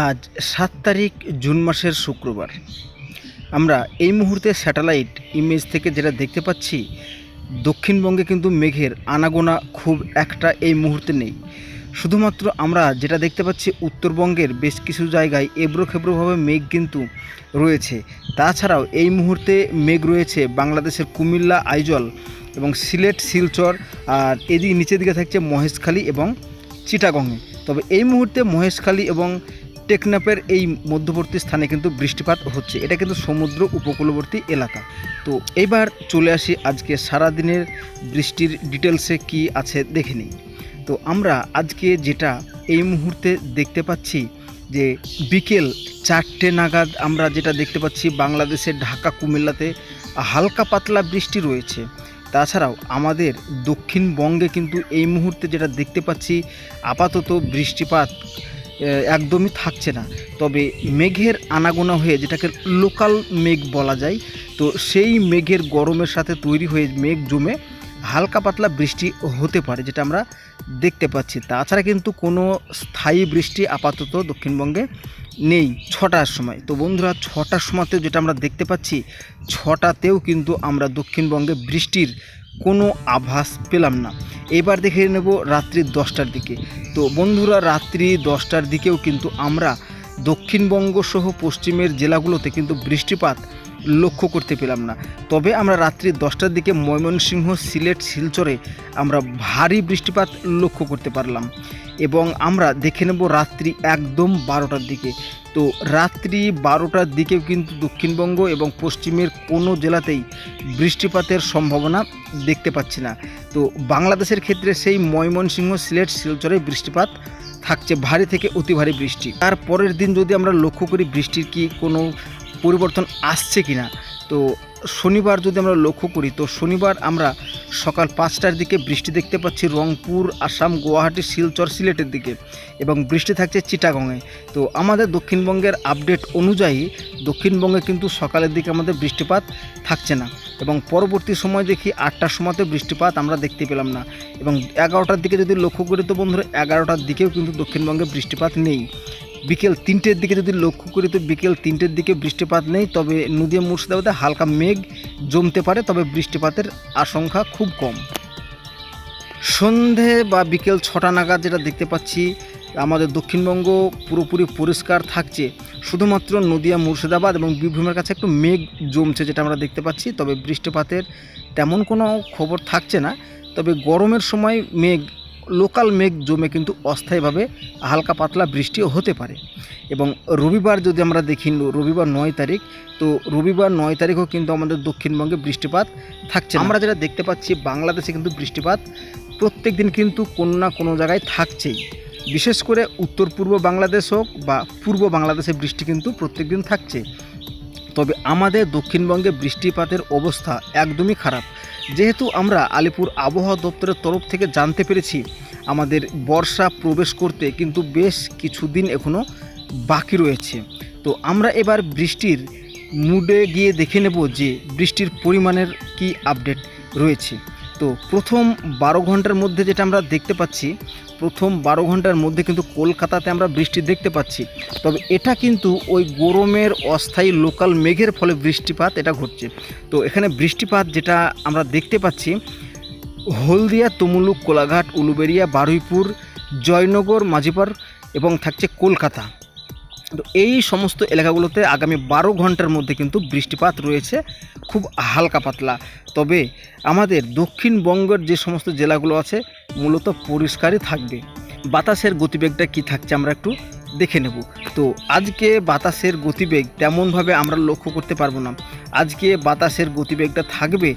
আজ সাত তারিখ জুন মাসের শুক্রবার। আমরা এই মুহূর্তে স্যাটেলাইট ইমেজ থেকে যেটা দেখতে পাচ্ছি, দক্ষিণবঙ্গে কিন্তু মেঘের আনাগোনা খুব একটা এই মুহূর্তে নেই। শুধুমাত্র আমরা যেটা দেখতে পাচ্ছি, উত্তরবঙ্গের বেশ কিছু জায়গায় এবড়ো খেবড়োভাবে মেঘ কিন্তু রয়েছে। তাছাড়াও এই মুহূর্তে মেঘ রয়েছে বাংলাদেশের কুমিল্লা, আইজল এবং সিলেট, শিলচর আর এদিকে নিচের দিকে থাকছে মহেশখালী এবং চিটাগংয়ে তবে এই মুহূর্তে মহেশখালী এবং টেকনাপের এই মধ্যবর্তী স্থানে কিন্তু বৃষ্টিপাত হচ্ছে। এটা কিন্তু সমুদ্র উপকূলবর্তী এলাকা। তো এইবার চলে আসি আজকে সারাদিনের বৃষ্টির ডিটেলসে কি আছে দেখে নিই। তো আমরা আজকে যেটা এই মুহূর্তে দেখতে পাচ্ছি যে বিকেল চারটে নাগাদ আমরা যেটা দেখতে পাচ্ছি বাংলাদেশের ঢাকা, কুমিল্লাতে হালকা পাতলা বৃষ্টি রয়েছে। তাছাড়াও আমাদের দক্ষিণবঙ্গে কিন্তু এই মুহূর্তে যেটা দেখতে পাচ্ছি আপাতত বৃষ্টিপাত একদমই থাকছে না। তবে মেঘের আনাগোনা হয়ে যেটাকে লোকাল মেঘ বলা যায়, তো সেই মেঘের গরমের সাথে তৈরি হয়ে মেঘ জমে হালকা পাতলা বৃষ্টি হতে পারে, যেটা আমরা দেখতে পাচ্ছি। তাছাড়া কিন্তু কোনো স্থায়ী বৃষ্টি আপাতত দক্ষিণবঙ্গে নেই ছটার সময়। তো বন্ধুরা, ছটার সময়তেও যেটা আমরা দেখতে পাচ্ছি, ছটাতেও কিন্তু আমরা দক্ষিণবঙ্গে বৃষ্টির কোনো আভাস পেলাম না। এবার দেখে নেব রাত্রি দশটার দিকে। তো বন্ধুরা, রাত্রি দশটার দিকেও কিন্তু আমরা দক্ষিণবঙ্গ সহ পশ্চিমের জেলাগুলোতে কিন্তু বৃষ্টিপাত লক্ষ্য করতে পেলাম না। তবে আমরা রাত্রি দশটার দিকে ময়মনসিংহ, সিলেট, শিলচরে আমরা ভারী বৃষ্টিপাত লক্ষ্য করতে পারলাম এবং আমরা দেখে নেব রাত্রি একদম বারোটার দিকে। তো রাত্রি বারোটার দিকেও কিন্তু দক্ষিণবঙ্গ এবং পশ্চিমের কোনো জেলাতেই বৃষ্টিপাতের সম্ভাবনা দেখতে পাচ্ছি না। তো বাংলাদেশের ক্ষেত্রে সেই ময়মনসিংহ, সিলেট, শিলচরে বৃষ্টিপাত থাকছে ভারী থেকে অতি ভারী বৃষ্টি। তার পরের দিন যদি আমরা লক্ষ্য করি বৃষ্টির কি কোনো পরিবর্তন আসছে কিনা, তো শনিবার যদি আমরা লক্ষ্য করি, তো শনিবার আমরা সকাল পাঁচটার দিকে বৃষ্টি দেখতে পাচ্ছি রংপুর, আসাম, গুয়াহাটি, শিলচর, সিলেটের দিকে এবং বৃষ্টি থাকছে চিটাগংয়ে। তো আমাদের দক্ষিণবঙ্গের আপডেট অনুযায়ী দক্ষিণবঙ্গে কিন্তু সকালের দিকে আমাদের বৃষ্টিপাত থাকছে না এবং পরবর্তী সময় দেখি আটটার সময়তে বৃষ্টিপাত আমরা দেখতে পেলাম না এবং এগারোটার দিকে যদি লক্ষ্য করি, তো বন্ধুরা, এগারোটার দিকেও কিন্তু দক্ষিণবঙ্গে বৃষ্টিপাত নেই। বিকেল তিনটের দিকে যদি লক্ষ্য করি তো বিকেল তিনটের দিকে বৃষ্টিপাত নেই, তবে নদীয়া মুর্শিদাবাদে হালকা মেঘ জমতে পারে, তবে বৃষ্টিপাতের আশঙ্কা খুব কম। সন্ধে বা বিকেল ছটা নাগাদ যেটা দেখতে পাচ্ছি, আমাদের দক্ষিণবঙ্গ পুরোপুরি পরিষ্কার থাকছে। শুধুমাত্র নদিয়া, মুর্শিদাবাদ এবং বীরভূমের কাছে একটু মেঘ জমছে যেটা আমরা দেখতে পাচ্ছি, তবে বৃষ্টিপাতের তেমন কোনো খবর থাকছে না। তবে গরমের সময় মেঘ লোকাল মেঘ জমে কিন্তু অস্থায়ীভাবে হালকা পাতলা বৃষ্টিও হতে পারে। এবং রবিবার যদি আমরা দেখি রবিবার নয় তারিখ, তো রবিবার নয় তারিখও কিন্তু আমাদের দক্ষিণবঙ্গে বৃষ্টিপাত থাকছে আমরা যেটা দেখতে পাচ্ছি, বাংলাদেশে কিন্তু বৃষ্টিপাত প্রত্যেক দিন কিন্তু কোনো না কোনো জায়গায় থাকছেই। বিশেষ করে উত্তর পূর্ব বাংলাদেশ হোক বা পূর্ব বাংলাদেশে বৃষ্টি কিন্তু প্রত্যেক দিন থাকছে। তবে আমাদের দক্ষিণবঙ্গে বৃষ্টিপাতের অবস্থা একদমই খারাপ। যেহেতু আমরা আলিপুর আবহাওয়া দপ্তরের তরফ থেকে জানতে পেরেছি, আমাদের বর্ষা প্রবেশ করতে কিন্তু বেশ কিছুদিন এখনও বাকি রয়েছে। তো আমরা এবার বৃষ্টির মুডে গিয়ে দেখে নেব যে বৃষ্টির পরিমাণের কি আপডেট রয়েছে। তো প্রথম বারো ঘণ্টার মধ্যে যেটা আমরা দেখতে পাচ্ছি, প্রথম বারো ঘণ্টার মধ্যে কিন্তু কলকাতাতে আমরা বৃষ্টি দেখতে পাচ্ছি। তবে এটা কিন্তু ওই গরমের অস্থায়ী লোকাল মেঘের ফলে বৃষ্টিপাত এটা ঘটছে। তো এখানে বৃষ্টিপাত যেটা আমরা দেখতে পাচ্ছি, হলদিয়া, তমুলুক, কোলাঘাট, উলুবেড়িয়া, বারুইপুর, জয়নগর মাঝিপার এবং থাকছে কলকাতা। তো এই সমস্ত এলাকাগুলোতে আগামী বারো ঘণ্টার মধ্যে কিন্তু বৃষ্টিপাত রয়েছে, খুব হালকা পাতলা। তবে আমাদের দক্ষিণবঙ্গের যে সমস্ত জেলাগুলো আছে, মূলত পরিষ্কারই থাকবে। বাতাসের গতিবেগটা কি থাকছে আমরা একটু দেখে নেব। তো আজকে বাতাসের গতিবেগ তেমনভাবে আমরা লক্ষ্য করতে পারব না। আজকে বাতাসের গতিবেগটা থাকবে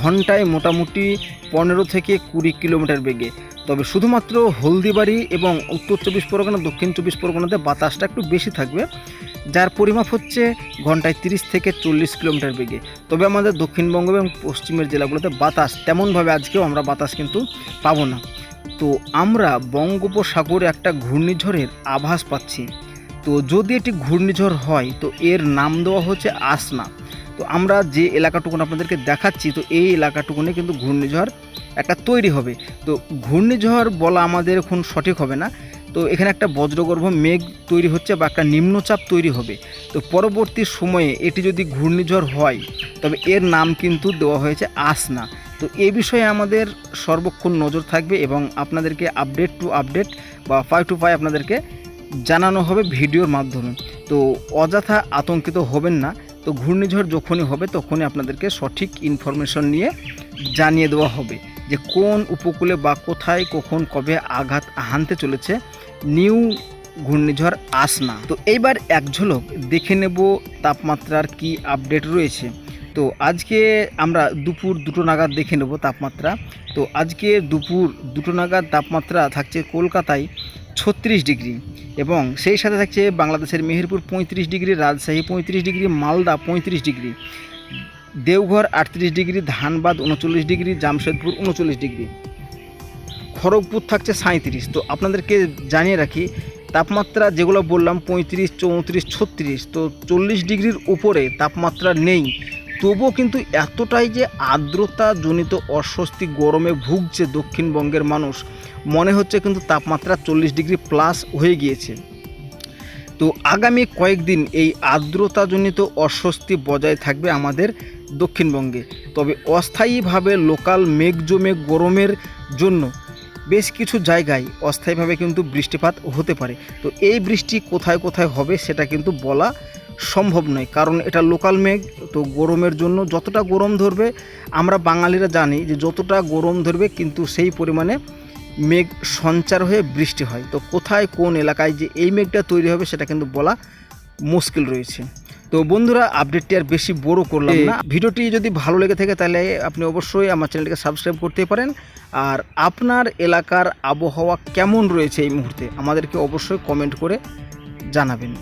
ঘন্টায় মোটামুটি পনেরো থেকে কুড়ি কিলোমিটার বেগে। তবে শুধুমাত্র হলদিবাড়ি এবং উত্তর চব্বিশ পরগনা, দক্ষিণ চব্বিশ পরগনাতে বাতাসটা একটু বেশি থাকবে, যার পরিমাপ হচ্ছে ঘন্টায় তিরিশ থেকে চল্লিশ কিলোমিটার বেগে। তবে আমাদের দক্ষিণবঙ্গ এবং পশ্চিমের জেলাগুলোতে বাতাস তেমনভাবে আজকেও আমরা বাতাস কিন্তু পাবো না। তো আমরা বঙ্গোপসাগরে একটা ঘূর্ণিঝড়ের আভাস পাচ্ছি। তো যদি এটি ঘূর্ণিঝড় হয়, তো এর নাম দেওয়া হচ্ছে আসনা। তো আমরা যে এলাকাটুকুন আপনাদেরকে দেখাচ্ছি, তো এই এলাকাটুকুনে কিন্তু ঘূর্ণিঝড় একটা তৈরি হবে। তো ঘূর্ণিঝড় বলা আমাদের এখন সঠিক হবে না। তো এখানে একটা বজ্রগর্ভ মেঘ তৈরি হচ্ছে বা একটা নিম্নচাপ তৈরি হবে। তো পরবর্তী সময়ে এটি যদি ঘূর্ণিঝড় হয়, তবে এর নাম কিন্তু দেওয়া হয়েছে আসনা। তো এ বিষয়ে আমাদের সর্বক্ষণ নজর থাকবে এবং আপনাদেরকে আপডেট টু আপডেট বা ফাই টু ফাই আপনাদেরকে জানানো হবে ভিডিওর মাধ্যমে। তো অযথা আতঙ্কিত হবেন না। তো ঘূর্ণিঝড় যখনই হবে, তখনই আপনাদেরকে সঠিক ইনফরমেশন নিয়ে জানিয়ে দেওয়া হবে। যে কোন উপকূলে বা কোথায় কখন কবে আঘাত হানতে চলেছে, নিউ ঘূর্ণিঝড় আসনা। তো এইবার এক ঝলক দেখে নেব তাপমাত্রার কি আপডেট রয়েছে। তো আজকে আমরা দুপুর দুটো নাগাদ দেখে নেব তাপমাত্রা। তো আজকে দুপুর দুটো নাগাদ তাপমাত্রা থাকছে কলকাতায় ছত্রিশ ডিগ্রি এবং সেই সাথে থাকছে বাংলাদেশের মেহেরপুর পঁয়ত্রিশ ডিগ্রি, রাজশাহী পঁয়ত্রিশ ডিগ্রি, মালদা পঁয়ত্রিশ ডিগ্রি। দেওঘর আটত্রিশ ডিগ্রি, ধানবাদ উনচল্লিশ ডিগ্রি, জামশেদপুর উনচল্লিশ ডিগ্রি। খড়গপুর থাকছে সাঁত্রিশ তো আপনাদেরকে জানিয়ে রাখি, তাপমাত্রা যেগুলো বললাম পঁয়ত্রিশ, চৌত্রিশ, ছত্রিশ, তো চল্লিশ ডিগ্রির উপরে তাপমাত্রা নেই। তবুও কিন্তু এতটাই যে আর্দ্রতাজনিত অস্বস্তি গরমে ভুগছে দক্ষিণবঙ্গের মানুষ, মনে হচ্ছে কিন্তু তাপমাত্রা চল্লিশ ডিগ্রি প্লাস হয়ে গিয়েছে। তো আগামী কয়েকদিন এই আর্দ্রতাজনিত অস্বস্তি বজায় থাকবে আমাদের দক্ষিণবঙ্গে। তবে অস্থায়ীভাবে লোকাল মেঘ জমে গরমের জন্য বেশ কিছু জায়গায় অস্থায়ীভাবে কিন্তু বৃষ্টিপাত হতে পারে। তো এই বৃষ্টি কোথায় কোথায় হবে সেটা কিন্তু বলা সম্ভব নয়। কারণ এটা লোকাল মেঘ, তো গরমের জন্য যতটা গরম ধরবে, আমরা বাঙালিরা জানি যে যতটা গরম ধরবে কিন্তু সেই পরিমাণে মেঘ সঞ্চার হয়ে বৃষ্টি হয়। তো কোথায় কোন এলাকায় যে এই মেঘটা তৈরি হবে সেটা কিন্তু বলা মুশকিল রয়েছে। তো বন্ধুরা আপডেটটি আর বেশি বড় করলাম না। ভিডিওটি যদি ভালো লেগে থাকে তাহলে আপনি অবশ্যই আমার চ্যানেলটিকে সাবস্ক্রাইব করতে পারেন। আর আপনার এলাকার আবহাওয়া কেমন রয়েছে এই মুহূর্তে আমাদেরকে অবশ্যই কমেন্ট করে জানাবেন।